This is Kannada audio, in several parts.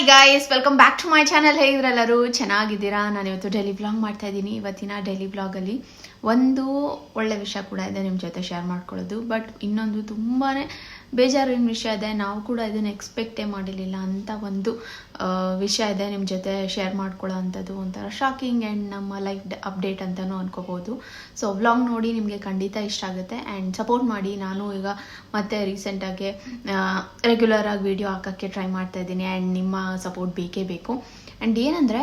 Hi guys welcome back to my channel ಹೇಗಿದ್ರೆಲ್ಲರೂ? ಚೆನ್ನಾಗಿದ್ದೀರಾ? ನಾನು ಇವತ್ತು ಡೈಲಿ ಬ್ಲಾಗ್ ಮಾಡ್ತಾ ಇದ್ದೀನಿ. ಇವತ್ತಿನ ಡೈಲಿ ಬ್ಲಾಗಲ್ಲಿ ಒಂದು ಒಳ್ಳೆ ವಿಷಯ ಕೂಡ ಇದೆ ನಿಮ್ಮ ಜೊತೆ ಶೇರ್ ಮಾಡ್ಕೊಳ್ಳೋದು. ಬಟ್ ಇನ್ನೊಂದು ತುಂಬಾ ಬೇಜಾರಿನ ವಿಷಯ ಇದೆ. ನಾವು ಕೂಡ ಇದನ್ನು ಎಕ್ಸ್ಪೆಕ್ಟೇ ಮಾಡಿರಲಿಲ್ಲ ಅಂತ ಒಂದು ವಿಷಯ ಇದೆ. ನಿಮ್ಮ ಜೊತೆ ಶೇರ್ ಮಾಡ್ಕೊಳ್ಳೋ ಅಂಥದ್ದು ಒಂಥರ ಶಾಕಿಂಗ್ ಆ್ಯಂಡ್ ನಮ್ಮ ಲೈಫ್ ಅಪ್ಡೇಟ್ ಅಂತಲೂ ಅನ್ಕೋಬೋದು. ಸೊ ವ್ಲಾಗ್ ನೋಡಿ ನಿಮಗೆ ಖಂಡಿತ ಇಷ್ಟ ಆಗುತ್ತೆ. ಆ್ಯಂಡ್ ಸಪೋರ್ಟ್ ಮಾಡಿ. ನಾನು ಈಗ ಮತ್ತೆ ರೀಸೆಂಟಾಗಿ ರೆಗ್ಯುಲರ್ ಆಗಿ ವಿಡಿಯೋ ಹಾಕೋಕ್ಕೆ ಟ್ರೈ ಮಾಡ್ತಾ ಇದ್ದೀನಿ. ಆ್ಯಂಡ್ ನಿಮ್ಮ ಸಪೋರ್ಟ್ ಬೇಕೇ ಬೇಕು. ಆ್ಯಂಡ್ ಏನಂದರೆ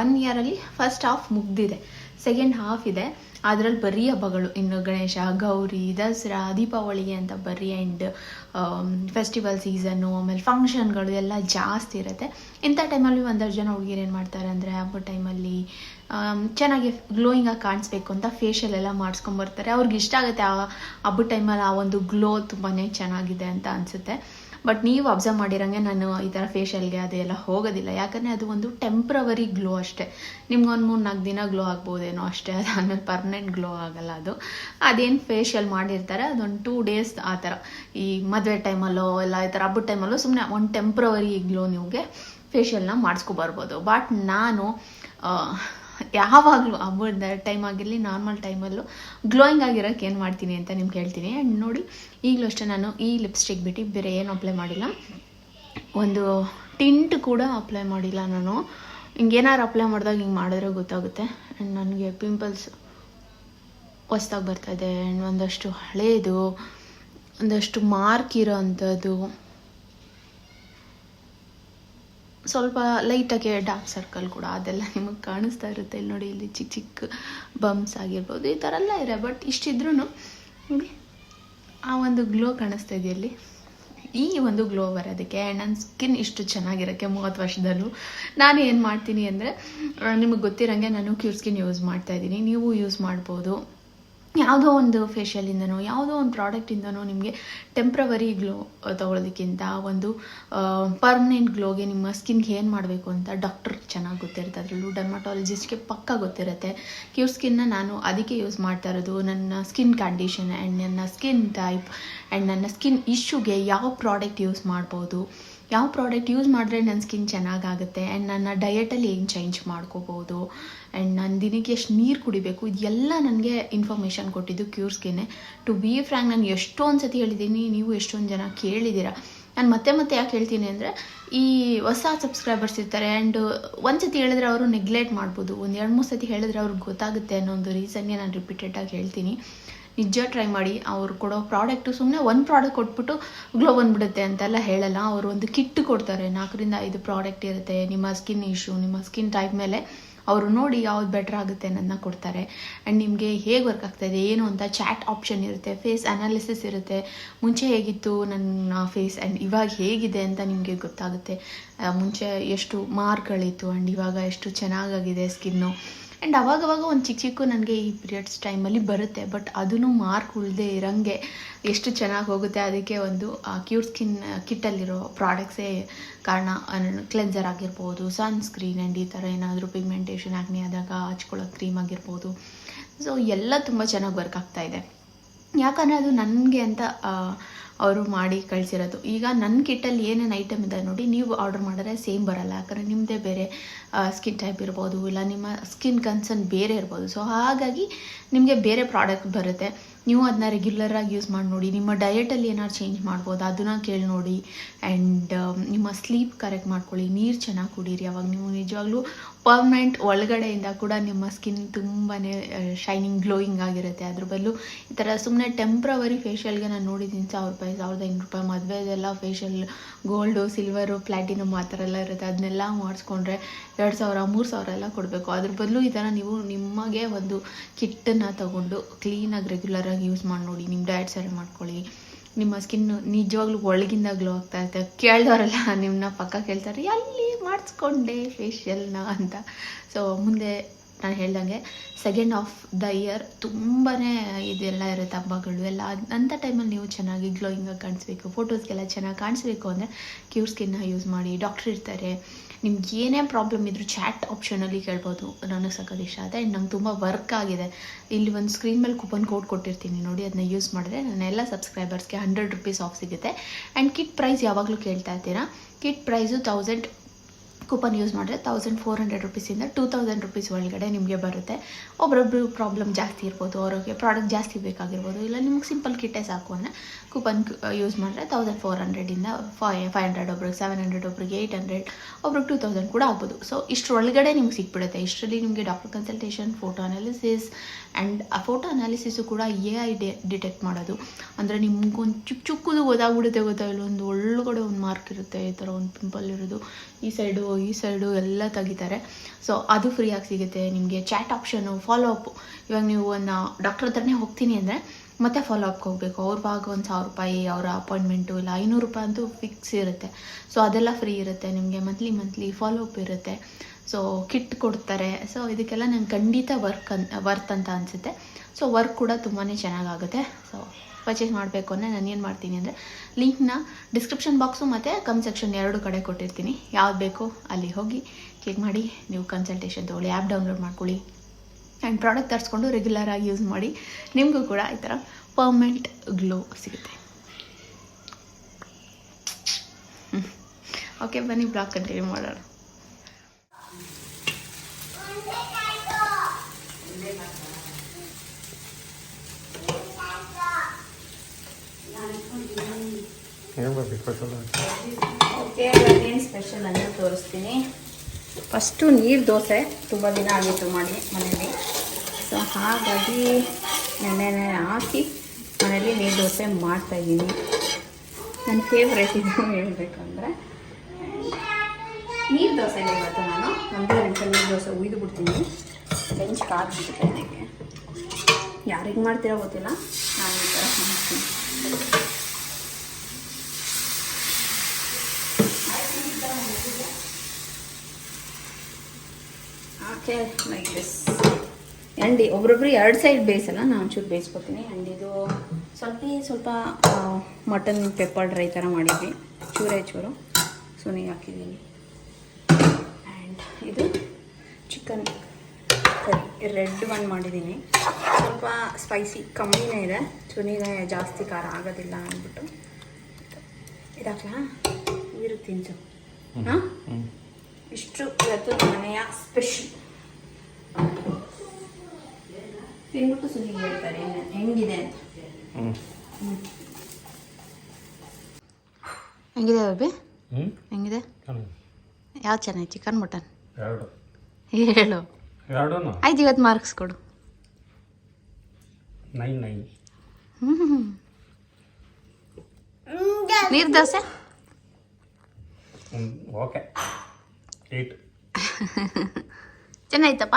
ಒನ್ ಇಯರಲ್ಲಿ ಫಸ್ಟ್ ಹಾಫ್ ಮುಗ್ದಿದೆ. ಸೆಕೆಂಡ್ ಹಾಫ್ ಇದೆ. ಅದರಲ್ಲಿ ಬರೀ ಹಬ್ಬಗಳು. ಇನ್ನು ಗಣೇಶ, ಗೌರಿ, ದಸರಾ, ದೀಪಾವಳಿ ಅಂತ ಬರೀ ಆ್ಯಂಡ್ ಫೆಸ್ಟಿವಲ್ ಸೀಸನ್ನು ಆಮೇಲೆ ಫಂಕ್ಷನ್ಗಳು ಎಲ್ಲ ಜಾಸ್ತಿ ಇರುತ್ತೆ. ಇಂಥ ಟೈಮಲ್ಲಿ ಒಂದಷ್ಟು ಜನ ಹುಡುಗಿರು ಏನು ಮಾಡ್ತಾರೆ ಅಂದರೆ ಹಬ್ಬದ ಟೈಮಲ್ಲಿ ಚೆನ್ನಾಗಿ ಗ್ಲೋಯಿಂಗಾಗಿ ಕಾಣಿಸ್ಬೇಕು ಅಂತ ಫೇಶಿಯಲ್ ಎಲ್ಲ ಮಾಡಿಸ್ಕೊಂಬರ್ತಾರೆ ಅವ್ರಿಗೆ ಇಷ್ಟ ಆಗುತ್ತೆ ಆ ಹಬ್ಬದ ಟೈಮಲ್ಲಿ ಆ ಒಂದು ಗ್ಲೋ ತುಂಬಾ ಚೆನ್ನಾಗಿದೆ ಅಂತ ಅನಿಸುತ್ತೆ. ಬಟ್ ನೀವು ಅಬ್ಸರ್ವ್ ಮಾಡಿರಂಗೆ ನಾನು ಈ ಥರ ಫೇಶಿಯಲ್ಗೆ ಅದೆಲ್ಲ ಹೋಗೋದಿಲ್ಲ. ಯಾಕಂದರೆ ಅದು ಒಂದು ಟೆಂಪ್ರವರಿ ಗ್ಲೋ ಅಷ್ಟೇ. ನಿಮ್ಗೆ ಒಂದು ಮೂರು ನಾಲ್ಕು ದಿನ ಗ್ಲೋ ಆಗ್ಬೋದೇನೋ ಅಷ್ಟೇ. ಆಮೇಲೆ ಪರ್ಮನೆಂಟ್ ಗ್ಲೋ ಆಗಲ್ಲ ಅದು. ಅದೇನು ಫೇಶಿಯಲ್ ಮಾಡಿರ್ತಾರೆ, ಅದೊಂದು ಟೂ ಡೇಸ್ ಆ ಥರ ಈ ಮದುವೆ ಟೈಮಲ್ಲೋ ಎಲ್ಲ ಈ ಥರ ಹಬ್ಬದ ಟೈಮಲ್ಲೋ ಸುಮ್ಮನೆ ಒಂದು ಟೆಂಪ್ರವರಿ ಗ್ಲೋ ನಿಮಗೆ ಫೇಶಿಯಲ್ನ ಮಾಡಿಸ್ಕೊಬರ್ಬೋದು ಬಟ್ ನಾನು ಯಾವಾಗಲೂ ಹಬ್ಬದ ಟೈಮ್ ಆಗಿರಲಿ ನಾರ್ಮಲ್ ಟೈಮಲ್ಲೂ ಗ್ಲೋಯಿಂಗ್ ಆಗಿರೋಕ್ಕೆ ಏನು ಮಾಡ್ತೀನಿ ಅಂತ ನಿಮ್ಗೆ ಹೇಳ್ತೀನಿ. ಆ್ಯಂಡ್ ನೋಡಿ, ಈಗಲೂ ಅಷ್ಟೇ ನಾನು ಈ ಲಿಪ್ಸ್ಟಿಕ್ ಬಿಟ್ಟು ಬೇರೆ ಏನು ಅಪ್ಲೈ ಮಾಡಿಲ್ಲ. ಒಂದು ಟಿಂಟ್ ಕೂಡ ಅಪ್ಲೈ ಮಾಡಿಲ್ಲ ನಾನು. ಹಿಂಗೇನಾರು ಅಪ್ಲೈ ಮಾಡಿದಾಗ ಹಿಂಗೆ ಮಾಡಿದ್ರೆ ಗೊತ್ತಾಗುತ್ತೆ. ಆ್ಯಂಡ್ ನನಗೆ ಪಿಂಪಲ್ಸ್ ಹೊಸ್ದಾಗಿ ಬರ್ತಾಯಿದೆ ಆ್ಯಂಡ್ ಒಂದಷ್ಟು ಹಳೇದು, ಒಂದಷ್ಟು ಮಾರ್ಕ್ ಇರೋ ಅಂಥದ್ದು. ಸ್ವಲ್ಪ ಲೈಟಾಗಿ ಡಾರ್ಕ್ ಸರ್ಕಲ್ ಕೂಡ ಅದೆಲ್ಲ ನಿಮಗೆ ಕಾಣಿಸ್ತಾ ಇರುತ್ತೆ. ಇಲ್ಲಿ ನೋಡಿ, ಇಲ್ಲಿ ಚಿಕ್ಕ ಚಿಕ್ಕ ಬಂಪ್ಸ್ ಆಗಿರ್ಬೋದು, ಈ ಥರ ಎಲ್ಲ ಇದೆ. ಬಟ್ ಇಷ್ಟಿದ್ರೂ ನೋಡಿ, ಆ ಒಂದು ಗ್ಲೋ ಕಾಣಿಸ್ತಾ ಇದೆಯಲ್ಲಿ ಈ ಒಂದು ಗ್ಲೋ ಬರೋದಕ್ಕೆ ನನ್ನ ಸ್ಕಿನ್ ಇಷ್ಟು ಚೆನ್ನಾಗಿರೋಕ್ಕೆ ಮೂವತ್ತು ವರ್ಷದಲ್ಲೂ ನಾನು ಏನು ಮಾಡ್ತೀನಿ ಅಂದರೆ ನಿಮಗೆ ಗೊತ್ತಿರೋಂಗೆ ನಾನು ಕ್ಯೂರ್ ಸ್ಕಿನ್ ಯೂಸ್ ಮಾಡ್ತಾ ಇದ್ದೀನಿ. ನೀವು ಯೂಸ್ ಮಾಡ್ಬೋದು. ಯಾವುದೋ ಒಂದು ಫೇಶಿಯಲಿಂದನೋ ಯಾವುದೋ ಒಂದು ಪ್ರಾಡಕ್ಟಿಂದನೋ ನಿಮಗೆ ಟೆಂಪ್ರವರಿ ಗ್ಲೋ ತೊಗೊಳೋದಕ್ಕಿಂತ ಒಂದು ಪರ್ಮನೆಂಟ್ ಗ್ಲೋಗೆ ನಿಮ್ಮ ಸ್ಕಿನ್ಗೆ ಏನು ಮಾಡಬೇಕು ಅಂತ ಡಾಕ್ಟರ್ ಚೆನ್ನಾಗಿ ಗೊತ್ತಿರುತ್ತೆ. ಅದರಲ್ಲೂ ಡರ್ಮಟಾಲಜಿಸ್ಟ್ಗೆ ಪಕ್ಕ ಗೊತ್ತಿರುತ್ತೆ. ಕ್ಯೂರ್ ಸ್ಕಿನ್ನ ನಾನು ಅದಕ್ಕೆ ಯೂಸ್ ಮಾಡ್ತಾ ಇರೋದು ನನ್ನ ಸ್ಕಿನ್ ಕಂಡೀಷನ್ ಆ್ಯಂಡ್ ನನ್ನ ಸ್ಕಿನ್ ಟೈಪ್ ಆ್ಯಂಡ್ ನನ್ನ ಸ್ಕಿನ್ ಇಶ್ಯೂಗೆ ಯಾವ ಪ್ರಾಡಕ್ಟ್ ಯೂಸ್ ಮಾಡ್ಬೋದು. ಯಾವ ಪ್ರಾಡಕ್ಟ್ ಯೂಸ್ ಮಾಡಿದ್ರೆ ನನ್ನ ಸ್ಕಿನ್ ಚೆನ್ನಾಗಾಗುತ್ತೆ ಆ್ಯಂಡ್ ನನ್ನ ಡಯಟಲ್ಲಿ ಏನು ಚೇಂಜ್ ಮಾಡ್ಕೋಬೋದು ಆ್ಯಂಡ್ ನಾನು ದಿನಕ್ಕೆ ಎಷ್ಟು ನೀರು ಕುಡಿಬೇಕು, ಇದೆಲ್ಲ ನನಗೆ ಇನ್ಫಾರ್ಮೇಷನ್ ಕೊಟ್ಟಿದ್ದು ಕ್ಯೂರ್ ಸ್ಕಿನ್ನೇ ಟು ಬಿ ಫ್ರ್ಯಾಂಕ್ ನಾನು ಎಷ್ಟೊಂದು ಸತಿ ಹೇಳಿದ್ದೀನಿ, ನೀವು ಎಷ್ಟೊಂದು ಜನ ಕೇಳಿದ್ದೀರಾ. ನಾನು ಮತ್ತೆ ಮತ್ತೆ ಯಾಕೆ ಹೇಳ್ತೀನಿ ಅಂದರೆ, ಈ ಹೊಸ ಸಬ್ಸ್ಕ್ರೈಬರ್ಸ್ ಇರ್ತಾರೆ ಆ್ಯಂಡ್ ಒಂದು ಸತಿ ಹೇಳಿದ್ರೆ ಅವರು ನೆಗ್ಲೆಕ್ಟ್ ಮಾಡ್ಬೋದು. ಒಂದು ಎರಡು ಮೂರು ಸತಿ ಹೇಳಿದ್ರೆ ಅವ್ರಿಗೆ ಗೊತ್ತಾಗುತ್ತೆ ಅನ್ನೋ ಒಂದು ರೀಸನ್ಗೆ ನಾನು ರಿಪೀಟೆಡಾಗಿ ಹೇಳ್ತೀನಿ. ನಿಜ ಟ್ರೈ ಮಾಡಿ, ಅವ್ರು ಕೊಡೋ ಪ್ರಾಡಕ್ಟು ಸುಮ್ಮನೆ ಒಂದು ಪ್ರಾಡಕ್ಟ್ ಕೊಟ್ಬಿಟ್ಟು ಗ್ಲೋ ಬಂದ್ಬಿಡುತ್ತೆ ಅಂತೆಲ್ಲ ಹೇಳಲ್ಲ. ಅವರು ಒಂದು ಕಿಟ್ ಕೊಡ್ತಾರೆ, ನಾಲ್ಕರಿಂದ ಐದು ಪ್ರಾಡಕ್ಟ್ ಇರುತ್ತೆ, ನಿಮ್ಮ ಸ್ಕಿನ್ ಇಶ್ಯೂ ನಿಮ್ಮ ಸ್ಕಿನ್ ಟೈಪ್ ಮೇಲೆ. ಅವರು ನೋಡಿ ಯಾವ್ದು ಬೆಟರ್ ಆಗುತ್ತೆ ಅನ್ನೋದನ್ನ ಕೊಡ್ತಾರೆ. ಆ್ಯಂಡ್ ನಿಮಗೆ ಹೇಗೆ ವರ್ಕ್ ಆಗ್ತಾಯಿದೆ ಏನು ಅಂತ ಚಾಟ್ ಆಪ್ಷನ್ ಇರುತ್ತೆ ಫೇಸ್ ಅನಾಲಿಸಿಸ್ ಇರುತ್ತೆ. ಮುಂಚೆ ಹೇಗಿತ್ತು ನನ್ನ ಫೇಸ್ ಆ್ಯಂಡ್ ಇವಾಗ ಹೇಗಿದೆ ಅಂತ ನಿಮಗೆ ಗೊತ್ತಾಗುತ್ತೆ. ಮುಂಚೆ ಎಷ್ಟು ಮಾರ್ಕ್ಗಳಿತ್ತು ಆ್ಯಂಡ್ ಇವಾಗ ಎಷ್ಟು ಚೆನ್ನಾಗಾಗಿದೆ ಸ್ಕಿನ್ನು ಆ್ಯಂಡ್ ಅವಾಗವಾಗ ಒಂದು ಚಿಕ್ಕ ಚಿಕ್ಕ ನನಗೆ ಈ ಪೀರಿಯಡ್ಸ್ ಟೈಮಲ್ಲಿ ಬರುತ್ತೆ. ಬಟ್ ಅದನ್ನು ಮಾರ್ಕ್ ಉಳ್ದೇ ಇರಂಗೆ ಎಷ್ಟು ಚೆನ್ನಾಗಿ ಹೋಗುತ್ತೆ ಅದಕ್ಕೆ ಒಂದು ಕ್ಯೂರ್ ಸ್ಕಿನ್ ಕಿಟ್ಟಲ್ಲಿರೋ ಪ್ರಾಡಕ್ಟ್ಸೇ ಕಾರಣ ಕ್ಲೆನ್ಸರ್ ಆಗಿರ್ಬೋದು ಸನ್ಸ್ಕ್ರೀನ್ ಆ್ಯಂಡ್ ಈ ಥರ ಏನಾದರೂ ಪಿಗ್ಮೆಂಟೇಷನ್ ಆಗ್ನಿ ಆದಾಗ ಹಚ್ಕೊಳ್ಳೋ ಕ್ರೀಮ್ ಆಗಿರ್ಬೋದು. ಸೊ ಎಲ್ಲ ತುಂಬ ಚೆನ್ನಾಗಿ ವರ್ಕ್ ಆಗ್ತಾ ಇದೆ. ಯಾಕಂದರೆ ಅದು ನನಗೆ ಅಂತ ಅವರು ಮಾಡಿ ಕಳಿಸಿರೋದು. ಈಗ ನನ್ನ ಕಿಟ್ಟಲ್ಲಿ ಏನೇನು ಐಟಮ್ ಇದೆ ನೋಡಿ, ನೀವು ಆರ್ಡರ್ ಮಾಡಿದ್ರೆ ಸೇಮ್ ಬರಲ್ಲ. ಯಾಕಂದರೆ ನಿಮ್ಮದೇ ಬೇರೆ ಸ್ಕಿನ್ ಟೈಪ್ ಇರ್ಬೋದು, ಇಲ್ಲ ನಿಮ್ಮ ಸ್ಕಿನ್ ಕನ್ಸರ್ನ್ ಬೇರೆ ಇರ್ಬೋದು. ಸೊ ಹಾಗಾಗಿ ನಿಮಗೆ ಬೇರೆ ಪ್ರಾಡಕ್ಟ್ ಬರುತ್ತೆ. ನೀವು ಅದನ್ನ ರೆಗ್ಯುಲರಾಗಿ ಯೂಸ್ ಮಾಡಿ ನೋಡಿ. ನಿಮ್ಮ ಡಯೆಟಲ್ಲಿ ಏನಾದ್ರು ಚೇಂಜ್ ಮಾಡ್ಬೋದು, ಅದನ್ನು ಕೇಳಿ ನೋಡಿ. ಆ್ಯಂಡ್ ನಿಮ್ಮ ಸ್ಲೀಪ್ ಕರೆಕ್ಟ್ ಮಾಡ್ಕೊಳ್ಳಿ. ನೀರು ಚೆನ್ನಾಗಿ ಕುಡೀರಿ. ಅವಾಗ ನೀವು ನಿಜವಾಗ್ಲೂ ಪರ್ಮನೆಂಟ್ ಒಳಗಡೆಯಿಂದ ಕೂಡ ನಿಮ್ಮ ಸ್ಕಿನ್ ತುಂಬಾ ಶೈನಿಂಗ್ ಗ್ಲೋಯಿಂಗ್ ಆಗಿರುತ್ತೆ. ಅದ್ರ ಬದಲು ಈ ಥರ ಸುಮ್ಮನೆ ಟೆಂಪ್ರವರಿ ಫೇಶಿಯಲ್ಗೆ ನಾನು ನೋಡಿದ್ದೀನಿ ಸಾವಿರ ರೂಪಾಯಿ ಸಾವಿರದ ಐನೂರು ರೂಪಾಯಿ ಮದುವೆದೆಲ್ಲ ಫೇಶಿಯಲ್ ಗೋಲ್ಡು ಸಿಲ್ವರು ಪ್ಲ್ಯಾಟಿನಮ್ ಆ ಥರ ಎಲ್ಲ ಇರುತ್ತೆ. ಅದನ್ನೆಲ್ಲ ಮಾಡಿಸ್ಕೊಂಡ್ರೆ ಎರಡು ಸಾವಿರ, ಮೂರು ಸಾವಿರ ಎಲ್ಲ ಕೊಡಬೇಕು. ಅದ್ರ ಬದಲು ಈ ಥರ ನೀವು ನಿಮಗೆ ಒಂದು ಕಿಟ್ಟನ್ನು ತಗೊಂಡು ಕ್ಲೀನಾಗಿ ರೆಗ್ಯುಲರಾಗಿ ಯೂಸ್ ಮಾಡಿ ನೋಡಿ. ನಿಮ್ಮ ಡಯಟ್ ಸರಿ ಮಾಡ್ಕೊಳ್ಳಿ. ನಿಮ್ಮ ಸ್ಕಿನ್ ನಿಜವಾಗ್ಲೂ ಒಳಗಿಂದ ಗ್ಲೋ ಆಗ್ತಾ ಇರ್ತದೆ ಕೇಳಿದವರೆಲ್ಲ ನಿಮ್ಮನ್ನ ಪಕ್ಕ ಕೇಳ್ತಾರೆ, ಎಲ್ಲಿ ಮಾಡಿಸ್ಕೊಂಡೆ ಫೇಶಿಯಲ್ನ ಅಂತ. ಸೊ ಮುಂದೆ ನಾನು ಹೇಳ್ದಂಗೆ ಸೆಕೆಂಡ್ ಆಫ್ ದ ಇಯರ್ ತುಂಬಾ ಇದೆಲ್ಲ ಇರುತ್ತೆ ಹಬ್ಬಗಳು. ಎಲ್ಲ ಅಂಥ ಟೈಮಲ್ಲಿ ನೀವು ಚೆನ್ನಾಗಿ ಗ್ಲೋಯಿಂಗಾಗಿ ಕಾಣಿಸ್ಬೇಕು. ಫೋಟೋಸ್ಗೆಲ್ಲ ಚೆನ್ನಾಗಿ ಕಾಣಿಸ್ಬೇಕು ಅಂದರೆ ಕ್ಯೂರ್ ಸ್ಕಿನ್ನ ಯೂಸ್ ಮಾಡಿ ಡಾಕ್ಟ್ರ್ ಇರ್ತಾರೆ. ನಿಮ್ಗೆ ಏನೇ ಪ್ರಾಬ್ಲಮ್ ಇದ್ದರೂ ಚಾಟ್ ಆಪ್ಷನಲ್ಲಿ ಕೇಳ್ಬೋದು. ನನಗೆ ಸಖತ್ ಇಷ್ಟ. ಆದರೆ ನಂಗೆ ತುಂಬ ವರ್ಕ್ ಆಗಿದೆ. ಇಲ್ಲಿ ಒಂದು ಸ್ಕ್ರೀನ್ ಮೇಲೆ ಕೂಪನ್ ಕೋಡ್ ಕೊಟ್ಟಿರ್ತೀನಿ ನೋಡಿ ಅದನ್ನ ಯೂಸ್ ಮಾಡಿದ್ರೆ ನನ್ನ ಎಲ್ಲ ಸಬ್ಸ್ಕ್ರೈಬರ್ಸ್ಗೆ ಹಂಡ್ರೆಡ್ ರುಪೀಸ್ ಆಫ್ ಸಿಗುತ್ತೆ. ಆ್ಯಂಡ್ ಕಿಟ್ ಪ್ರೈಸ್ ಯಾವಾಗಲೂ ಕೇಳ್ತಾ ಇರ್ತೀರಾ? Kit price thousand coupon use ಮಾಡಿದ್ರೆ ತೌಸಂಡ್ ಫೋರ್ ಹಂಡ್ರೆಡ್ ರುಪೀಸಿಂದ ಟೂ ತೌಸಂಡ್ ರುಪೀಸ್ ಒಳಗಡೆ ನಿಮಗೆ ಬರುತ್ತೆ. ಒಬ್ಬರೊಬ್ರು ಪ್ರಾಬ್ಲಮ್ ಜಾಸ್ತಿ ಇರ್ಬೋದು, ಅವ್ರಿಗೆ ಪ್ರಾಡಕ್ಟ್ ಜಾಸ್ತಿ ಬೇಕಾಗಿರ್ಬೋದು, ಇಲ್ಲ ನಿಮ್ಗೆ ಸಿಂಪಲ್ ಕಿಟ್ಟೆ ಸಾಕು ಅಂದರೆ ಕೂಪನ್ ಯೂಸ್ ಮಾಡಿದ್ರೆ ತೌಸಂಡ್ ಫೋರ್ ಹಂಡ್ರೆಡಿಂದ ಫೈ ಫೈವ್ ಹಂಡ್ರೆಡ್ ಒಬ್ರಿಗೆ ಸೆವೆನ್ ಹಂಡ್ರೆಡ್ ಒಬ್ರಿಗೆ ಏಯ್ಟ್ ಹಂಡ್ರೆಡ್ ಒಬ್ರಿಗೆ ಟೂ ತೌಸಂಡ್ ಕೂಡ ಆಗ್ಬೋದು. ಸೊ ಇಷ್ಟರೊಳಗಡೆ ನಿಮ್ಗೆ ಸಿಕ್ಬಿಡುತ್ತೆ. ಇಷ್ಟರಲ್ಲಿ ನಿಮಗೆ doctor consultation photo analysis and ಆ ಫೋಟೋ ಅನಾಲಿಸಿಸು ಕೂಡ ಎ ಐ ಡೆ ಡಿಟೆಕ್ಟ್ ಮಾಡೋದು. ಅಂದರೆ ನಿಮ್ಗೊಂದು ಚಿಕ್ಕ ಚಿಕ್ಕದು ಗೊತ್ತಾಗ್ಬಿಡುತ್ತೆ ಗೊತ್ತಾಗಿಲ್ಲ ಒಂದು ಒಳಗಡೆ ಒಂದು ಮಾರ್ಕ್ ಇರುತ್ತೆ, ಈ ಥರ ಒಂದು ಪಿಂಪಲ್ ಇರೋದು, ಈ ಸೈಡು ಈ ಸೈಡು ಎಲ್ಲ ತೆಗಿತಾರೆ. ಸೊ ಅದು ಫ್ರೀಯಾಗಿ ಸಿಗುತ್ತೆ. ನಿಮಗೆ ಚಾಟ್ ಆಪ್ಷನು ಫಾಲೋ ಅಪ್ ಇವಾಗ ನೀವು ಒಂದು ಡಾಕ್ಟರ್ ಹತ್ರನೇ ಹೋಗ್ತೀನಿ ಅಂದರೆ ಮತ್ತೆ ಫಾಲೋ ಅಪ್ಗೆ ಹೋಗಬೇಕು. ಅವ್ರ ಭಾಗ ಒಂದು ಸಾವಿರ ರೂಪಾಯಿ, ಅವರ ಅಪಾಯಿಂಟ್ಮೆಂಟು ಇಲ್ಲ, ಐನೂರು ರೂಪಾಯಿ ಅಂತೂ ಫಿಕ್ಸ್ ಇರುತ್ತೆ. ಸೊ ಅದೆಲ್ಲ ಫ್ರೀ ಇರುತ್ತೆ. ನಿಮಗೆ ಮಂತ್ಲಿ ಮಂತ್ಲಿ ಫಾಲೋ ಅಪ್ ಇರುತ್ತೆ. ಸೊ ಕಿಟ್ ಕೊಡ್ತಾರೆ. ಸೊ ಇದಕ್ಕೆಲ್ಲ ನಂಗೆ ಖಂಡಿತ ವರ್ಕ್ ಅನ್ ವರ್ತ್ ಅಂತ ಅನಿಸುತ್ತೆ. ಸೊ ವರ್ಕ್ ಕೂಡ ತುಂಬಾ ಚೆನ್ನಾಗಾಗುತ್ತೆ ಸೊ ಪರ್ಚೇಸ್ ಮಾಡಬೇಕು ಅಂದರೆ ನಾನು ಏನು ಮಾಡ್ತೀನಿ ಅಂದರೆ ಲಿಂಕ್ನ ಡಿಸ್ಕ್ರಿಪ್ಷನ್ ಬಾಕ್ಸು ಮತ್ತು ಕಮ್ ಸೆಕ್ಷನ್ ಎರಡು ಕಡೆ ಕೊಟ್ಟಿರ್ತೀನಿ. ಯಾವ್ದು ಬೇಕೋ ಅಲ್ಲಿ ಹೋಗಿ ಕ್ಲಿಕ್ ಮಾಡಿ, ನೀವು ಕನ್ಸಲ್ಟೇಷನ್ ತೊಗೊಳ್ಳಿ ಆ್ಯಪ್ ಡೌನ್ಲೋಡ್ ಮಾಡ್ಕೊಳ್ಳಿ. ಆ್ಯಂಡ್ ಪ್ರಾಡಕ್ಟ್ ತರಿಸ್ಕೊಂಡು ರೆಗ್ಯುಲರ್ ಆಗಿ ಯೂಸ್ ಮಾಡಿ, ನಿಮಗೂ ಕೂಡ ಈ ಥರ ಪರ್ಮನೆಂಟ್ ಗ್ಲೋ ಸಿಗುತ್ತೆ. ಓಕೆ ಬನ್ನಿ ಬ್ಲಾಗ್ ಕಂಟಿನ್ಯೂ ಮಾಡೋಣ. ಓಕೆ ಏನು ಸ್ಪೆಷಲ್ ಅಂತ ತೋರಿಸ್ತೀನಿ. ಫಸ್ಟು ನೀರು ದೋಸೆ ತುಂಬ ದಿನ ಆಗಿತ್ತು ಮಾಡಿ ಮನೇಲಿ ಸೊ ಹಾಗಾಗಿ ನೆನೆ ಹಾಕಿ ಮನೇಲಿ ನೀರು ದೋಸೆ ಮಾಡ್ತಾಯಿದ್ದೀನಿ ನನ್ನ ಫೇವ್ರೇಟ್ ಇದು ಹೇಳಬೇಕಂದ್ರೆ. ನೀರು ದೋಸೆ ಇವತ್ತು ನಾನು. ಒಂದು ನಿಮಿಷ ನೀರು ದೋಸೆ ಉಯ್ದು ಬಿಡ್ತೀನಿ. ಬೆಂಚ್ ಕಾದ್ಬಿಟ್ಟಿದೆ ನನಗೆ. ಯಾರಿಗೆ ಮಾಡ್ತೀರೋ ಗೊತ್ತಿಲ್ಲ. ನಾನು ಈ ಥರ ಮಾಡ್ತೀನಿ. ಓಕೆ ಲೈಕ್ ದಿಸ್ ಆ್ಯಂಡ್ ಒಬ್ರೊಬ್ರು ಎರಡು ಸೈಡ್ ಬೇಯಿಸಲ್ಲ ನಾನು ಒಂಚೂರು ಬೇಯಿಸ್ಕೊತೀನಿ. ಆ್ಯಂಡ್ ಇದು ಸ್ವಲ್ಪ ಸ್ವಲ್ಪ ಮಟನ್ ಪೆಪ್ಪರ್ ಡ್ರೈ ಥರ ಮಾಡಿದ್ವಿ. ಚೂರೇ ಚೂರು. ಸುನಿಗೆ ಹಾಕಿದ್ದೀನಿ. ಆ್ಯಂಡ್ ಇದು ಚಿಕನ್ ಕರಿ ರೆಡ್ ಒನ್ ಮಾಡಿದ್ದೀನಿ. ಸ್ವಲ್ಪ ಸ್ಪೈಸಿ ಕಮ್ಮಿನೇ ಇದೆ. ಸುನಿಗೆ ಜಾಸ್ತಿ ಖಾರ ಆಗೋದಿಲ್ಲ ಅಂದ್ಬಿಟ್ಟು. ಇದಾಕಲಾ? ಇರು ತಿನ್ಸು. ಹಾಂ? ಇಷ್ಟು ಇವತ್ತು ಮನೆಯ ಸ್ಪೆಷಲ್ ತಿನ್ಬಿಟ್ಟು ಸುನಿ ಹೇಳ್ತಾರೆ ಹೆಂಗಿದೆ ಅಂತ. ಹೆಂಗಿದೆ ಬಾಬಿ ಹೆಂಗಿದೆ? ಯಾವ್ದು ಚೆನ್ನಾಗಿ ಚಿಕನ್ ಮಟನ್ ಹೇಳು. ಆಯ್ತು ಇವತ್ತು ಮಾರ್ಕ್ಸ್ ಕೊಡು. ನೀರು ದೋಸೆ? ಓಕೆ ಚೆನ್ನಾಗಿತ್ತಪ್ಪ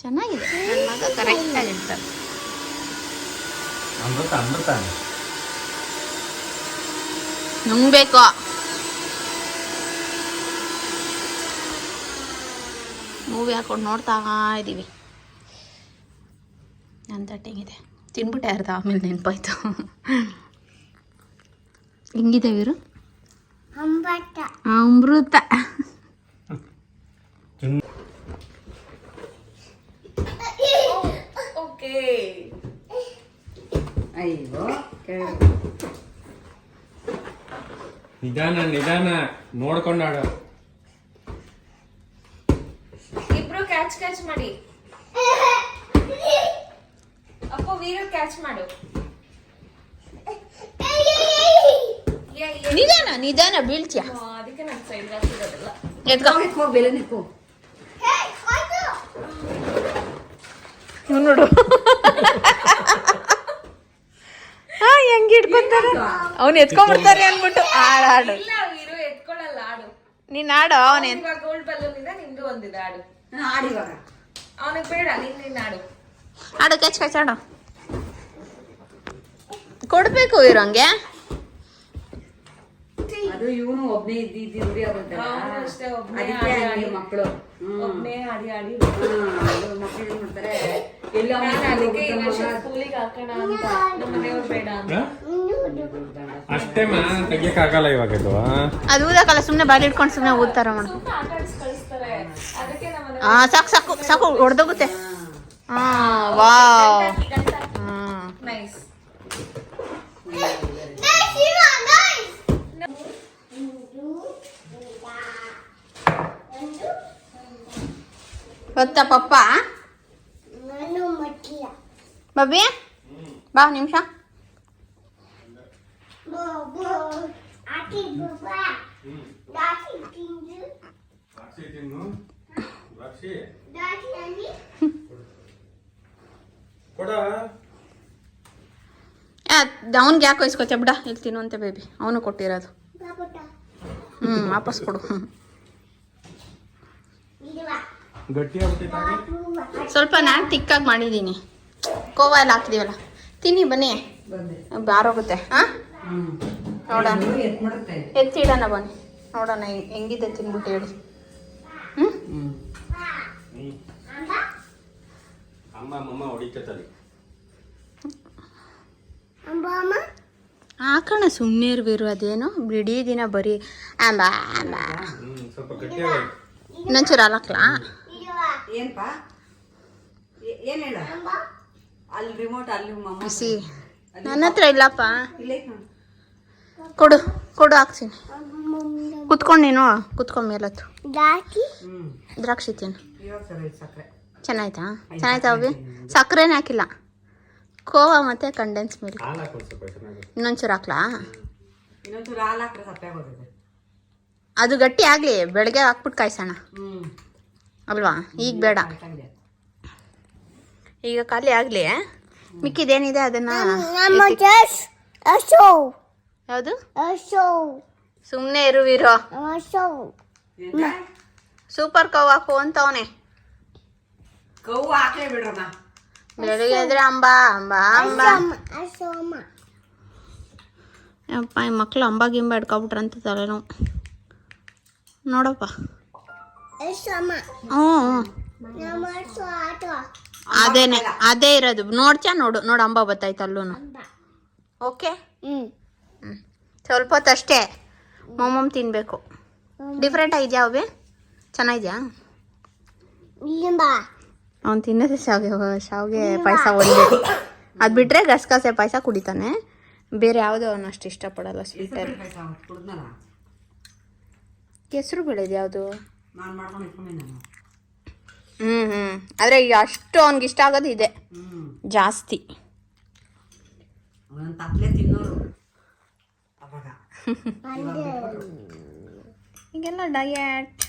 ಚೆನ್ನಾಗಿದೆ. ನನ್ನ ಮಗ ಕರೆಕ್ಟಾಗಿ ಇರ್ತಾನೆ. ಅಮೃತ ಅಮೃತ. ನುಂಗ್ಬೇಕು. ಮೂವಿ ಹಾಕೊಂಡು ನೋಡ್ತಾ ಇದ್ದೀವಿ ನನ್ನ ತಟ್ಟೆಗಿದೆ. ತಿನ್ಬಿಟ್ಟೆ ಅರ್ಧ ಆಮೇಲೆ ನೆನಪಾಯ್ತು. ಹೆಂಗಿದೆ ಇವರು? ಅಮೃತ. ತಿನ್ ಓಕೆ ಅಯ್ಯೋ ನಿಧಾನ ನಿಧಾನ ನೋಡ್ಕೊಂಡಾಡ ಇಬ್ರು ಕ್ಯಾಚ್ ಕ್ಯಾಚ್ ಮಾಡಿ ಅಪ್ಪ ವೀರು ಕ್ಯಾಚ್ ಮಾಡು ಯಾ, ಯಾ. ನಿಧಾನ ನಿಧಾನ ಬೀಳ್ತೀಯ ಆ, ಅದಕ್ಕೆ ನನ್ನ ಸೈಡ್ ಹಾಕಿರೋದಿಲ್ಲ ಎದ್ಕೋ ನಿಕ್ಕೋ ಬೆಲೆ ನಿಕ್ಕೋ ಇವ್ನ್ ನೋಡು. ಹಾ ಹೆಂಗ್ ಹಿಡ್ಕೊಂತಾರೆ? ಅವ್ನು ಎತ್ಕೊಂಡ್ಬಿಡ್ತಾರೆ ಅನ್ಬಿಟ್ಟು ಆಡು ಆಡು ಇಲ್ಲ ವೀರು ಎತ್ಕೊಳ್ಳಲ್ಲ ಆಡು ನೀನ್ ಆಡು ಅವನ ಗೋಲ್ಡ್ ಬಲ್ಲೂನ್ ಇದೆ ನಿಂದು ಒಂದಿದೆ ಆಡು ಆಡಿವಾಗ ಅವನಿಗೆ ಬೇಡ ನಿನ್ ನಿನ್ನ ಆಡು ಆಡು ಕೆಚ್ ಕೆಚ್ ಆಡು ಕೊಡ್ಬೇಕು ಇರೋಂಗೆ ಅದು ಇವನು ಒಬ್ನೇ ಇದ್ದಿದ್ದು ರೂಢಿ ಆಗುತ್ತಲ್ಲ ಅವ್ನು ಅಷ್ಟೇ ಒಬ್ನೇ ಅದಕ್ಕೆ ಆಡಿ ಆಡಿ. ಮಕ್ಕಳು ಒಬ್ನೇ ಆಡಿ ಆಡಿ ಮಕ್ಕಳು ಮಾಡ್ತಾರೆ? ಅಷ್ಟೇ ಇವಾಗ ಇದು ಅದು ಊದಕ್ಕಲ್ಲ ಸುಮ್ಮನೆ ಬಾರಿ ಇಟ್ಕೊಂಡು ಸುಮ್ಮನೆ ಊದ್ತಾರ ಮಾಡು ಹಾ ಸಾಕು ಸಾಕು ಸಾಕು ಹೊಡೆದೋಗುತ್ತೆ ಹಾ. ನೈಸ್ ಗೊತ್ತಾ ಪಪ್ಪ? ಬಬ್ಬಿ ಬಾ ನಿಮಿಷ ಅವನ್ಗೆ ಯಾಕೆ ವಹಿಸ್ಕೋತೆ ಬಿಡ ಇಲ್ಲಿ ತಿನ್ನುವಂತೆ ಬೇಬಿ ಅವನು ಕೊಟ್ಟಿರೋದು. ಹ್ಞೂ ವಾಪಸ್ ಕೊಡು. ಸ್ವಲ್ಪ ನಾನು ತಿಕ್ಕಾಗಿ ಮಾಡಿದ್ದೀನಿ ಕೋವಾ ಎಲ್ಲ ಹಾಕಿದೀವಲ್ಲ? ತಿನ್ನಿ ಬನ್ನಿ. ಬಾರೋಗುತ್ತೆ. ಹಾಂ? ನೋಡೋಣ. ಎತ್ತಿಡೋಣ ಬನ್ನಿ. ನೋಡೋಣ ಹೆಂಗ್- ಹೆಂಗಿದೆ ತಿನ್ಬಿಟ್ಟು ಹೇಳಿ. ಹ್ಞೂ ಹಾಕೋಣ ಸುಮ್ಮನೆ ಇರ್ವಿರು ಅದೇನು? ಬಿಡೀ ದಿನ ಬರೀ ಆಂಬ ಆಂಬ ಇನ್ನೊಂಚೂರು ಹಾಕ್ಲಾ? ಏನ್ಪಾ? ಏನು ಏನ್ ಹೇಳ? ಅಲ್ಲಿ ರಿಮೋಟ್ ಅಲ್ಲಿ ಮಮ್ಮ ಬಿಸಿ ನನ್ನ ಹತ್ರ ಇಲ್ಲಪ್ಪ. ಇಲ್ಲೇ ಕೊಡು ಕೊಡು ಹಾಕ್ತೀನಿ. ಕುತ್ಕೊಂಡು ನೀನು ಕುತ್ಕೊಂಡ್ ಮೇಲತ್ತು. ದ್ರಾಕ್ಷಿ? ತಿನ್ನು. ಚೆನ್ನಾಯ್ತಾ? ಚೆನ್ನಾಯ್ತಾ ಅವಿ ಸಕ್ಕರೆನೇ ಹಾಕಿಲ್ಲ. ಕೋವಾ ಮತ್ತೆ ಕಂಡೆನ್ಸ್ ಮಿಲ್ಕ್ ಇನ್ನೊಂಚೂರು ಹಾಕ್ಲಾ? ಇನ್ನೊಂಚೂರು ಸಪ್ಪೆ ಆಗೋದಿದೆ ಅದು ಗಟ್ಟಿ ಆಗಲಿ ಬೆಳಗ್ಗೆ ಹಾಕ್ಬಿಟ್ಟು ಕಾಯ್ಸೋಣ. ಅಲ್ವಾ? ಈಗ ಬೇಡ. ಈಗ ಖಾಲಿ ಆಗಲಿ ಮಿಕ್ಕಿದೇನಿದೆ ಅದನ್ನ ಯಾವುದು? ಸುಮ್ಮನೆ ಇರುವಿರೋ? ಸೂಪರ್ ಕವ್ ಹಾಕು ಅಂತವನೆ ಕೌ ಹಾಕ್ಲೇ ಬಿಡ್ರಮ್ಮ. ಬೆಳಿಗ್ಗೆ ಎದ್ರೆ ಅಂಬ ಅಂಬ ಅಂಬ. ಯಪ್ಪ ಈ ಮಕ್ಳು ಅಂಬ ಗಿಂಬ ಹಿಡ್ಕೊಬಿಟ್ರಂತ ತಲೆನೋವು. ನೋಡಪ್ಪ. ಹ್ಞೂ ಅದೇನೆ ಅದೇ ಇರೋದು. ನೋಡ್ತಾ ನೋಡು ನೋಡು ಅಂಬ ಬತ್ತಾಯ್ತು ಅಲ್ಲೂ ಓಕೆ? ಹ್ಞೂ ಸ್ವಲ್ಪ ಹೊತ್ತು ಅಷ್ಟೇ ಮೊಮ್ಮಮ್ ತಿನ್ನಬೇಕು ಡಿಫ್ರೆಂಟ್ ಆಗಿದೆಯಾ ಅವೇ ಚೆನ್ನಾಗಿದ್ಯಾ? ಅವ್ನು ತಿನ್ನೋದೇ ಶಾವಿಗೆ ಶಾವಿಗೆ ಪಾಯಸ ಒಂದೇ ಅದು ಬಿಟ್ಟರೆ ಗಸಗಸೆ ಪಾಯಸ ಕುಡಿತಾನೆ. ಬೇರೆ ಯಾವುದೋ ಅವನು ಅಷ್ಟು ಇಷ್ಟಪಡಲ್ಲ ಸ್ವೀಟಲ್ಲಿ ಹೆಸರು ಬೆಳೆದು ಯಾವುದು ನಾನು ಮಾಡ್ಕೊಂಡು ಇಟ್ಕೊಂಡೆ ನಾನು ಹ್ಞೂ ಹ್ಞೂ ಆದರೆ ಈಗ ಅಷ್ಟು ಅವ್ನಿಗೆ ಇಷ್ಟ ಆಗೋದು ಇದೆ. ಹ್ಮ್ ಜಾಸ್ತಿ. ಒಂದೊಂದು ತಪ್ಲೆ ತಿನ್ನೋರು. ಅವಾಗ. ಇವಾಗ ಬಿಟ್ಬಿಟ್ರು. ಈಗೆಲ್ಲ ಡಯಟ್.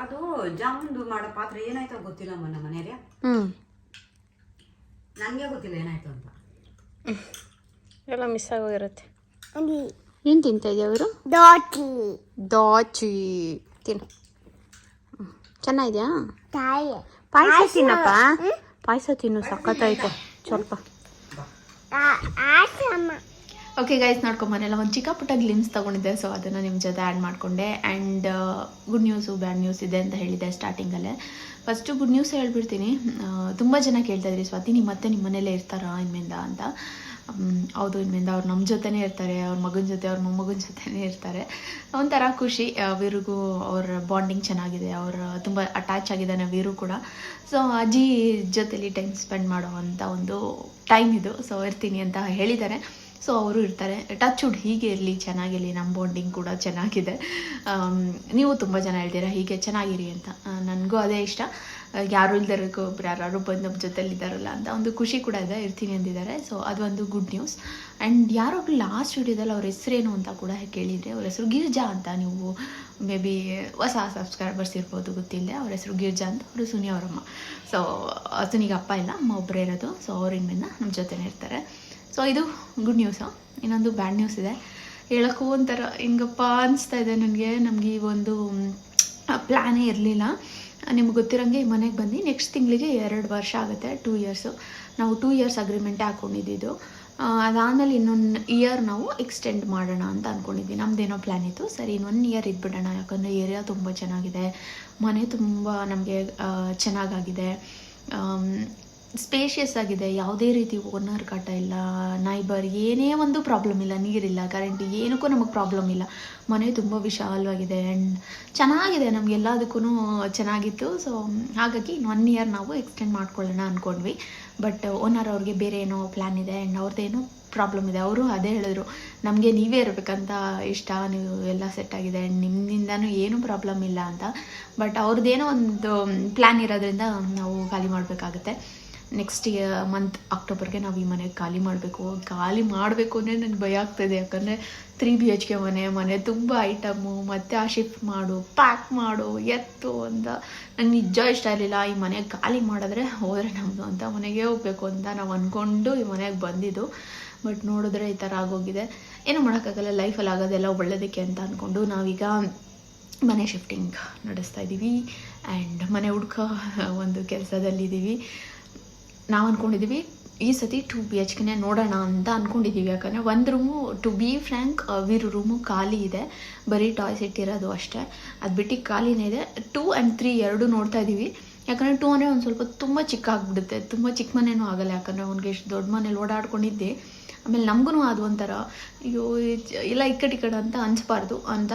ಅದು ಜಾಮೂನ್ದು ಮಾಡೋ ಪಾತ್ರೆ ಏನಾಯ್ತೋ ಗೊತ್ತಿಲ್ಲ ಮೊನ್ನೆ ಮನೆಯಲ್ಲಿ. ಹ್ಞೂ ನನಗೆ ಗೊತ್ತಿಲ್ಲ ಏನಾಯ್ತು ಅಂತ. ಎಲ್ಲ ಮಿಸ್ ಆಗೋಗಿರುತ್ತೆ. ಏನು ತಿಂತಾ ಅವರು? ಅವರು ದಾಚಿ. ತಿನ್ನು. ಚೆನ್ನಾಗಿದೆಯಾ? ಪಾಯಸ ತಿನ್ನಪ್ಪ? ಪಾಯಸ ತಿನ್ನು ಸಖತ್ತೈತೆ ಸ್ವಲ್ಪ. ಓಕೆ ಗೈಸ್ ನೋಡ್ಕೊಂಬನೆಲ್ಲ ಒಂದು ಚಿಕ್ಕ ಪುಟ್ಟ ಗ್ಲಿಮ್ಸ್ ತೊಗೊಂಡಿದ್ದೆ ಸೊ ಅದನ್ನು ನಿಮ್ಮ ಜೊತೆ ಆ್ಯಡ್ ಮಾಡಿಕೊಂಡೆ. And good news bad news ಇದೆ ಅಂತ ಹೇಳಿದೆ ಸ್ಟಾರ್ಟಿಂಗಲ್ಲೇ ಫಸ್ಟು ಗುಡ್ ನ್ಯೂಸ್ ಹೇಳ್ಬಿಡ್ತೀನಿ. ತುಂಬ ಜನ ಕೇಳ್ತಾ ಇದ್ರಿ ಸ್ವಾತಿ ನಿಮ್ಮ ಮತ್ತೆ ನಿಮ್ಮ ಮನೇಲೇ ಇರ್ತಾರಾ ಇನ್ಮಿಂದ ಅಂತ. ಹೌದು ಇನ್ನಿಂದ ಅವ್ರು ನಮ್ಮ ಜೊತೆನೇ ಇರ್ತಾರೆ, ಅವ್ರ ಮಗನ ಜೊತೆ, ಅವ್ರ ಮೊಮ್ಮಗನ ಜೊತೆನೇ ಇರ್ತಾರೆ. ಒಂಥರ ಖುಷಿ. ವೀರಿಗೂ ಅವ್ರ ಬಾಂಡಿಂಗ್ ಚೆನ್ನಾಗಿದೆ. ಅವ್ರ ತುಂಬ ಅಟ್ಯಾಚ್ ಆಗಿದ್ದಾನೆ ವೀರು ಕೂಡ. ಸೊ ಅಜ್ಜಿ ಜೊತೆಲಿ ಟೈಮ್ ಸ್ಪೆಂಡ್ ಮಾಡೋ ಒಂದು ಟೈಮ್ ಇದು. ಸೊ ಇರ್ತೀನಿ ಅಂತ ಹೇಳಿದ್ದಾರೆ. ಸೊ ಅವರು ಇರ್ತಾರೆ. ಟಚ್ ವುಡ್ ಹೀಗೆ ಇರಲಿ, ಚೆನ್ನಾಗಿರಲಿ ನಮ್ಮ ಬಾಂಡಿಂಗ್ ಕೂಡ ಚೆನ್ನಾಗಿದೆ. ನೀವು ತುಂಬ ಜನ ಹೇಳ್ತೀರಾ ಹೀಗೆ ಚೆನ್ನಾಗಿರಿ ಅಂತ. ನನಗೂ ಅದೇ ಇಷ್ಟ. ಯಾರು ಇಲ್ದಿರೋಕ್ಕೂ ಒಬ್ರು ಯಾರು ಬಂದು ನಮ್ಮ ಜೊತೆಲಿ ಇದ್ದಾರಲ್ಲ ಅಂತ ಒಂದು ಖುಷಿ ಕೂಡ ಇದೆ, ಇರ್ತೀನಿ ಅಂದಿದ್ದಾರೆ. ಸೊ ಅದೊಂದು ಗುಡ್ ನ್ಯೂಸ್ ಆ್ಯಂಡ್ ಯಾರೋ ಒಬ್ರು ಲಾಸ್ಟ್ ವಿಡಿಯೋದಲ್ಲಿ ಅವ್ರ ಹೆಸರೇನು ಅಂತ ಕೂಡ ಕೇಳಿದರೆ, ಅವ್ರ ಹೆಸರು ಗಿರ್ಜಾ ಅಂತ ನೀವು ಮೇ ಬಿ ಹೊಸ ಸಬ್ಸ್ಕ್ರೈಬರ್ಸ್ ಇರ್ಬೋದು, ಗೊತ್ತಿಲ್ಲ. ಅವ್ರ ಹೆಸರು ಗಿರ್ಜಾ ಅಂತ, ಅವರು ಸುನಿ ಅವರಮ್ಮ. ಸೊ ಸುನಿಗೆ ಅಪ್ಪ ಇಲ್ಲ, ಅಮ್ಮ ಒಬ್ಬರೇ ಇರೋದು. ಸೊ ಅವರಿಂದ ನಮ್ಮ ಜೊತೆನೇ ಇರ್ತಾರೆ. ಸೊ ಇದು ಗುಡ್ ನ್ಯೂಸು ಇನ್ನೊಂದು ಬ್ಯಾಡ್ ನ್ಯೂಸ್ ಇದೆ. ಹೇಳೋಕ್ಕೂ ಒಂಥರ ಹಿಂಗಪ್ಪ ಅನಿಸ್ತಾ ಇದೆ ನನಗೆ. ನಮಗೆ ಈ ಒಂದು ಪ್ಲ್ಯಾನೇ ಇರಲಿಲ್ಲ. ನಿಮ್ಗೆ ಗೊತ್ತಿರೋಂಗೆ ಈ ಮನೆಗೆ ಬಂದು ನೆಕ್ಸ್ಟ್ ತಿಂಗಳಿಗೆ ಎರಡು ವರ್ಷ ಆಗುತ್ತೆ ಟೂ ಇಯರ್ಸು ನಾವು ಟೂ ಇಯರ್ಸ್ ಅಗ್ರಿಮೆಂಟೇ ಹಾಕ್ಕೊಂಡಿದ್ದು ಅದಾದಮೇಲೆ ಇನ್ನೊಂದು ಇಯರ್ ನಾವು ಎಕ್ಸ್ಟೆಂಡ್ ಮಾಡೋಣ ಅಂತ ಅಂದ್ಕೊಂಡಿದ್ವಿ ನಮ್ಮದೇನೋ ಪ್ಲ್ಯಾನ್ ಇತ್ತು. ಸರಿ, ಇನ್ನೊಂದು ಇಯರ್ ಇದ್ಬಿಡೋಣ. ಯಾಕಂದರೆ ಏರಿಯಾ ತುಂಬ ಚೆನ್ನಾಗಿದೆ. ಮನೆ ತುಂಬ ನಮಗೆ ಚೆನ್ನಾಗಾಗಿದೆ. ಸ್ಪೇಷಿಯಸ್ ಆಗಿದೆ, ಯಾವುದೇ ರೀತಿ ಓನರ್ ಕಾಟ ಇಲ್ಲ ನೈಬರ್ ಏನೇ ಒಂದು ಪ್ರಾಬ್ಲಮ್ ಇಲ್ಲ, ನೀರಿಲ್ಲ ಕರೆಂಟ್ ಏನಕ್ಕೂ ನಮಗೆ ಪ್ರಾಬ್ಲಮ್ ಇಲ್ಲ. ಮನೆ ತುಂಬ ವಿಶಾಲವಾಗಿದೆ ಆ್ಯಂಡ್ ಚೆನ್ನಾಗಿದೆ ನಮಗೆಲ್ಲದಕ್ಕೂ ಚೆನ್ನಾಗಿತ್ತು. ಸೊ ಹಾಗಾಗಿ ಒನ್ ಇಯರ್ ನಾವು ಎಕ್ಸ್ಟೆಂಡ್ ಮಾಡ್ಕೊಳ್ಳೋಣ ಅಂದ್ಕೊಂಡ್ವಿ ಬಟ್ ಓನರ್ ಅವ್ರಿಗೆ ಬೇರೆ ಏನೋ ಪ್ಲ್ಯಾನ್ ಇದೆ ಆ್ಯಂಡ್ ಅವ್ರದ್ದೇನೋ ಪ್ರಾಬ್ಲಮ್ ಇದೆ. ಅವರು ಅದೇ ಹೇಳಿದ್ರು, ನಮಗೆ ನೀವೇ ಇರಬೇಕಂತ ಇಷ್ಟ, ನೀವು ಎಲ್ಲ ಸೆಟ್ ಆಗಿದೆ ಆ್ಯಂಡ್ ನಿಮ್ಮಿಂದನೂ ಏನೂ ಪ್ರಾಬ್ಲಮ್ ಇಲ್ಲ ಅಂತ. ಬಟ್ ಅವ್ರದ್ದೇನೋ ಒಂದು ಪ್ಲ್ಯಾನ್ ಇರೋದ್ರಿಂದ ನಾವು ಖಾಲಿ ಮಾಡಬೇಕಾಗುತ್ತೆ. ನೆಕ್ಸ್ಟ್ ಮಂತ್ ಅಕ್ಟೋಬರ್ಗೆ ನಾವು ಈ ಮನೆ ಖಾಲಿ ಮಾಡಬೇಕು. ಖಾಲಿ ಮಾಡಬೇಕು ಅಂದರೆ ನನಗೆ ಭಯ ಆಗ್ತಾಯಿದೆ ಯಾಕಂದರೆ ತ್ರೀ ಬಿ ಎಚ್ ಕೆ ಮನೆ ಮನೆ ತುಂಬ ಐಟಮು ಮತ್ತು ಆ ಶಿಫ್ಟ್ ಮಾಡು ಪ್ಯಾಕ್ ಮಾಡು, ಎತ್ತು ಅಂತ ನನಗೆ ನಿಜ ಇಷ್ಟ ಇರಲಿಲ್ಲ. ಈ ಮನೆ ಖಾಲಿ ಮಾಡಿದ್ರೆ ಹೋದರೆ ನಮ್ಮದು ಅಂತ ಮನೆಗೆ ಹೋಗ್ಬೇಕು ಅಂತ ನಾವು ಅಂದ್ಕೊಂಡು ಈ ಮನೆಗೆ ಬಂದಿದ್ದು. ಬಟ್ ನೋಡಿದ್ರೆ ಈ ಥರ ಆಗೋಗಿದೆ. ಏನೂ ಮಾಡೋಕ್ಕಾಗಲ್ಲ. ಲೈಫಲ್ಲಿ ಆಗೋದೆಲ್ಲ ಒಳ್ಳೆಯದಕ್ಕೆ ಅಂತ ಅಂದ್ಕೊಂಡು ನಾವೀಗ ಮನೆ ಶಿಫ್ಟಿಂಗ್ ನಡೆಸ್ತಾ ಇದ್ದೀವಿ ಆ್ಯಂಡ್ ಮನೆ ಹುಡ್ಕೋ ಒಂದು ಕೆಲಸದಲ್ಲಿದ್ದೀವಿ ನಾವು ಅಂದ್ಕೊಂಡಿದ್ದೀವಿ ಈ ಸತಿ ಟು ಬಿ ಎಚ್ ಕೆನೆ ನೋಡೋಣ ಅಂತ ಅಂದ್ಕೊಂಡಿದ್ದೀವಿ ಯಾಕಂದರೆ ಒಂದು ರೂಮು ಟು ಬಿ ಫ್ರ್ಯಾಂಕ್ ವೀರು ರೂಮು ಖಾಲಿ ಇದೆ. ಬರೀ ಟಾಯ್ಸ್ ಇಟ್ಟಿರೋದು ಅಷ್ಟೇ. ಅದು ಬಿಟ್ಟು ಖಾಲಿನೇ ಇದೆ. ಟೂ ಆ್ಯಂಡ್ ತ್ರೀ ಎರಡು ನೋಡ್ತಾ ಇದ್ದೀವಿ ಯಾಕಂದರೆ ಟೂ ಅಂದರೆ ಒಂದು ಸ್ವಲ್ಪ ತುಂಬ ಚಿಕ್ಕ ಆಗಿಬಿಡುತ್ತೆ ತುಂಬ ಚಿಕ್ಕ ಮನೆಯೂ ಆಗಲ್ಲ. ಯಾಕಂದರೆ ಅವ್ನಿಗೆ ಎಷ್ಟು ದೊಡ್ಡ ಮನೇಲಿ ಓಡಾಡ್ಕೊಂಡಿದ್ದೆ. ಆಮೇಲೆ ನಮಗೂ ಅದು ಒಂಥರ, ಅಯ್ಯೋ ಇಲ್ಲ ಈ ಕಡೆ ಅಂತ ಅನಿಸ್ಬಾರ್ದು ಅಂತ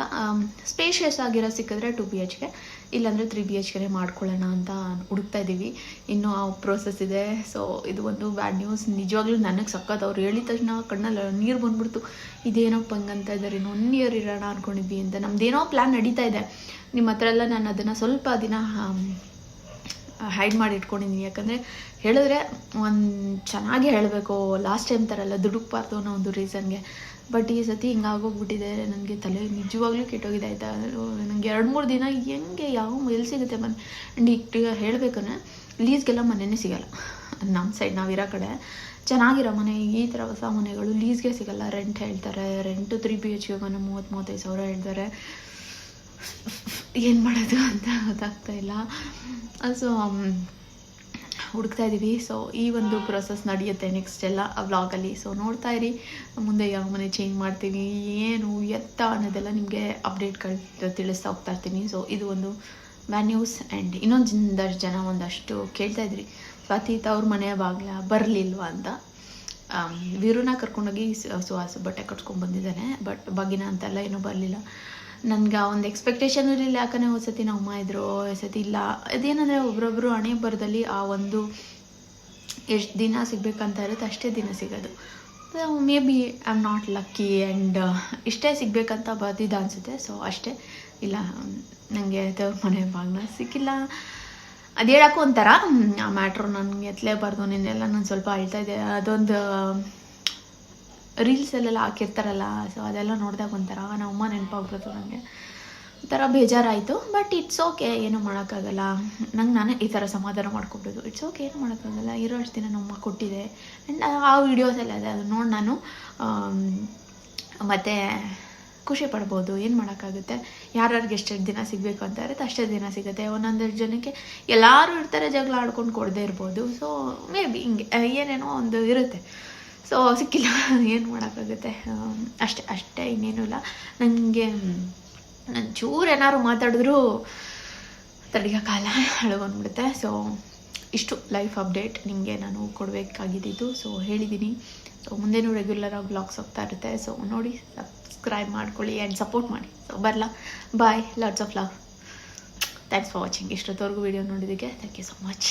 ಸ್ಪೇಷಿಯಸ್ ಆಗಿರೋ ಸಿಕ್ಕಿದ್ರೆ ಟು ಬಿ ಎಚ್ ಕೆ ಇಲ್ಲಾಂದರೆ ತ್ರೀ ಬಿ ಎಚ್ ಮಾಡ್ಕೊಳ್ಳೋಣ ಅಂತ ಹುಡುಕ್ತಾ ಇದ್ದೀವಿ ಇನ್ನೂ ಆ ಪ್ರೋಸೆಸ್ ಇದೆ. ಸೊ ಇದು ಒಂದು ಬ್ಯಾಡ್ ನ್ಯೂಸ್ ನಿಜವಾಗ್ಲೂ ನನಗೆ ಸಕ್ಕತ್ ಅವ್ರು ಹೇಳಿದ ತಕ್ಷಣ ಕಣ್ಣಲ್ಲಿ ನೀರು ಬಂದ್ಬಿಡ್ತು. ಪಂಗ್ ಅಂತ ಇದ್ದಾರೆ ಇನ್ನು ಒನ್ ಇಯರ್ ಇರೋಣ ಅಂದ್ಕೊಂಡಿದ್ವಿ ಅಂತ. ನಮ್ದೇನೋ ಪ್ಲ್ಯಾನ್ ನಡೀತಾ ಇದೆ. ನಿಮ್ಮ ಹತ್ರ ಎಲ್ಲ ನಾನು ಅದನ್ನು ಸ್ವಲ್ಪ ದಿನ ಹೈಡ್ ಮಾಡಿ ಇಟ್ಕೊಂಡಿದ್ದೀನಿ ಯಾಕಂದರೆ ಹೇಳಿದ್ರೆ ಒಂದು ಚೆನ್ನಾಗಿ ಹೇಳಬೇಕು ಲಾಸ್ಟ್ ಟೈಮ್ ಥರ ಎಲ್ಲ ದುಡುಕ್ಬಾರ್ದು ಅನ್ನೋ ಒಂದು ರೀಸನ್ಗೆ ಬಟ್ ಈ ಸತಿ ಹಿಂಗಾಗೋಗ್ಬಿಟ್ಟಿದೆ ನನಗೆ ತಲೆ ನಿಜವಾಗ್ಲೂ ಕೆಟ್ಟೋಗಿದೆ, ಆಯಿತಾ? ನನಗೆ ಎರಡು ಮೂರು ದಿನ ಹೆಂಗೆ ಯಾವ ಎಲ್ಲಿ ಸಿಗುತ್ತೆ ಮನೆ ಆ್ಯಂಡ್ ಈಗ ಹೇಳಬೇಕಂದ್ರೆ ಲೀಸ್ಗೆಲ್ಲ ಮನೆಯೇ ಸಿಗಲ್ಲ. ನಮ್ಮ ಸೈಡ್ ನಾವಿರೋ ಕಡೆ ಚೆನ್ನಾಗಿರೋ ಮನೆ, ಈ ಥರ ಹೊಸ ಮನೆಗಳು ಲೀಸ್ಗೆ ಸಿಗಲ್ಲ. ರೆಂಟ್ ಹೇಳ್ತಾರೆ ರೆಂಟು ತ್ರೀ ಬಿ ಎಚ್ಗೆ ಮನೆ ಮೂವತ್ತು ಮೂವತ್ತೈದು ಸಾವಿರ ಹೇಳ್ತಾರೆ. ಏನು ಮಾಡೋದು ಅಂತ ಗೊತ್ತಾಗ್ತಾ ಇಲ್ಲ. ಸೊ ಹುಡುಕ್ತಾ ಇದ್ದೀವಿ ಸೊ ಈ ಒಂದು ಪ್ರೊಸೆಸ್ ನಡೆಯುತ್ತೆ ನೆಕ್ಸ್ಟ್ ಎಲ್ಲ ವ್ಲಾಗಲ್ಲಿ ಸೊ ನೋಡ್ತಾ ಇರಿ. ಮುಂದೆ ಯಾವ ಮನೆ ಚೇಂಜ್ ಮಾಡ್ತೀವಿ ಏನು, ಎತ್ತ ಅನ್ನೋದೆಲ್ಲ ನಿಮಗೆ ಅಪ್ಡೇಟ್ಗಳು ತಿಳಿಸ್ತಾ ಹೋಗ್ತಾ ಇರ್ತೀನಿ. ಸೊ ಇದು ಒಂದು ಮ್ಯಾನ್ಯೂಸ್ ನ್ಯೂಸ್ ಆ್ಯಂಡ್ ಇನ್ನೊಂದಷ್ಟು ಜನ ಒಂದಷ್ಟು ಕೇಳ್ತಾ ಇದ್ರಿ. ಸ್ವಾತಿ ತವ್ರ ಮನೆ ಬಾಗ್ಲ ಬರಲಿಲ್ವಾ ಅಂತ. ವೀರನ್ನ ವೀರುನ ಕರ್ಕೊಂಡೋಗಿ ಸುಹಾಸು ಬಟ್ಟೆ ಕಟ್ಸ್ಕೊಂಡು ಬಂದಿದ್ದಾನೆ ಬಟ್ ಬಗಿನ ಅಂತೆಲ್ಲ ಏನೂ ಬರಲಿಲ್ಲ. ನನಗೆ ಒಂದು ಎಕ್ಸ್ಪೆಕ್ಟೇಷನ್ ಇರಲಿಲ್ಲ. ಯಾಕಂದರೆ ಒಂದು ಸತಿ ನಮ್ಮ ಇದ್ರು ಸತಿ ಇಲ್ಲ. ಅದೇನಂದರೆ ಒಬ್ರೊಬ್ರು ಹಣೆ ಬರದಲ್ಲಿ ಆ ಒಂದು ಎಷ್ಟು ದಿನ ಸಿಗಬೇಕಂತ ಇರುತ್ತೆ, ಅಷ್ಟೇ ದಿನ ಸಿಗೋದು. Maybe I am not lucky and ಇಷ್ಟೇ ಸಿಗಬೇಕಂತ ಬರ್ದಿದ್ದ ಅನಿಸುತ್ತೆ. ಸೊ ಅಷ್ಟೇ. ಇಲ್ಲ ನನಗೆ ಮನೆ ಭಾಗ್ನ ಸಿಕ್ಕಿಲ್ಲ. ಅದು ಹೇಳೋಕ್ಕೂ ಒಂಥರ, ಆ ಮ್ಯಾಟ್ರು ನನಗೆ ಎತ್ತಲೇಬಾರ್ದು ನಿನ್ನೆಲ್ಲ ನಾನು ಸ್ವಲ್ಪ ಅಳ್ತಾ ಇದ್ದೆ. ಅದೊಂದು ರೀಲ್ಸಲ್ಲೆಲ್ಲ ಹಾಕಿರ್ತಾರಲ್ಲ ಸೊ ಅದೆಲ್ಲ ನೋಡಿದಾಗ ಒಂಥರ ನಮ್ಮಮ್ಮ ನೆನಪಾಗ್ಬಿಡ್ತು ನನಗೆ ಒಂಥರ ಬೇಜಾರಾಯಿತು ಬಟ್ ಇಟ್ಸ್ ಓಕೆ ಏನೂ ಮಾಡೋಕ್ಕಾಗಲ್ಲ. ನಂಗೆ ನಾನೇ ಈ ಥರ ಸಮಾಧಾನ ಮಾಡ್ಕೊಬಿಡೋದು. ಇಟ್ಸ್ ಓಕೆ ಏನು ಮಾಡೋಕ್ಕಾಗಲ್ಲ. ಇರೋ ಅಷ್ಟು ದಿನ ನಮ್ಮಮ್ಮ ಕೊಟ್ಟಿದೆ. ಆ್ಯಂಡ್ ಆ ವಿಡಿಯೋಸ್ ಎಲ್ಲ ಇದೆ ಅದು ನೋಡಿ ನಾನು ಮತ್ತು ಮತ್ತೆ ಖುಷಿ ಪಡ್ಬೋದು. ಏನು ಮಾಡೋಕ್ಕಾಗುತ್ತೆ? ಯಾರ್ಯಾರಿಗೆ ಎಷ್ಟೆಷ್ಟು ದಿನ ಸಿಗಬೇಕು ಅಂತ ಇರುತ್ತೆ, ಅಷ್ಟೇ ದಿನ ಸಿಗುತ್ತೆ. ಒಂದೊಂದೆರಡು ಜನಕ್ಕೆ ಎಲ್ಲರೂ ಇರ್ತಾರೆ, ಜಗಳ ಆಡ್ಕೊಂಡು ಕೊಡದೇ ಇರ್ಬೋದು. ಸೊ ಮೇ ಬಿ ಹಿಂಗೆ, ಏನೇನೋ ಒಂದು ಇರುತ್ತೆ. ಸೊ ಸಿಕ್ಕಿಲ್ಲ. ಏನು ಮಾಡೋಕ್ಕಾಗುತ್ತೆ? ಅಷ್ಟೇ ಅಷ್ಟೇ, ಇನ್ನೇನೂ ಇಲ್ಲ. ನನಗೆ ನಾನು ಚೂರು ಏನಾದ್ರು ಮಾತಾಡಿದ್ರು ತಡೆಯೋಕ್ಕಾಗಲ್ಲ ಅಳು ಬಂದ್ಬಿಡುತ್ತೆ ಸೊ ಇಷ್ಟು ಲೈಫ್ ಅಪ್ಡೇಟ್ ನಿಮಗೆ ನಾನು ಕೊಡಬೇಕಾಗಿದ್ದು ಸೊ ಹೇಳಿದ್ದೀನಿ ಸೊ ಮುಂದೇನೂ ರೆಗ್ಯುಲರಾಗಿ ಬ್ಲಾಗ್ಸ್ ಹೋಗ್ತಾ ಇರುತ್ತೆ. ಸೊ ನೋಡಿ ಸಬ್ಸ್ಕ್ರೈಬ್ ಮಾಡ್ಕೊಳ್ಳಿ ಆ್ಯಂಡ್ ಸಪೋರ್ಟ್ ಮಾಡಿ. ಸೊ ಬರಲ್ಲ bye lots of love thanks for watching ಇಷ್ಟೊತ್ತವರೆಗೂ video ನೋಡಿದ್ದಕ್ಕೆ ಥ್ಯಾಂಕ್ ಯು ಸೊ ಮಚ್